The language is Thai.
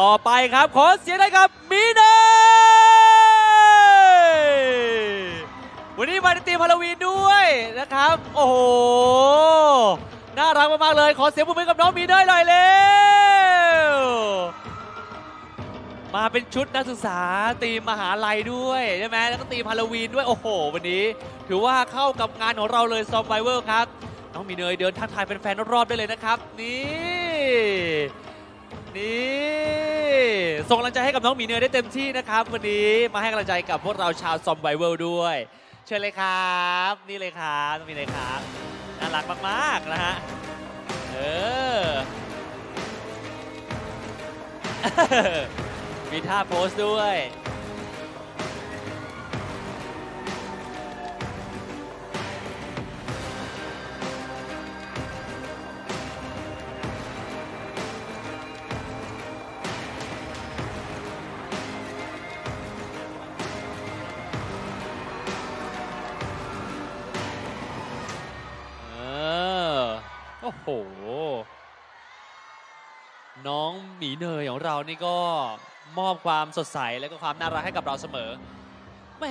ต่อไปครับขอเสียงได้ครับมีเนยวันนี้มาในทีมฮาโลวีนด้วยนะครับ โอ้โห น่ารักมากๆเลย ขอเสียงปรบมือกับน้องมีเนยหน่อยเร็วมาเป็นชุดนักศึกษาทีมมหาลัยด้วยใช่ไหมแล้วก็ทีมฮาโลวีนด้วยโอ้โห วันนี้ ถือว่าเข้ากับงานของเราเลยซอมไบเวอร์ครับน้องมีเนยเดินทักทายแฟนๆรอบๆได้เลยนะครับ นี่ ส่งกำลังใจให้กับน้องหมีเนยได้เต็มที่นะครับ วันนี้มาให้กำลังใจกับพวกเราชาวซอมไบเวิลด้วย เชิญเลยครับ นี่เลยครับน้องหมีเนยครับน่ารักมากๆนะฮะเออมีท่าโพสต์ด้วย โอ้โห น้องหมีเนยของเรานี่ก็มอบความสดใสและก็ความน่ารักให้กับเราเสมอแหม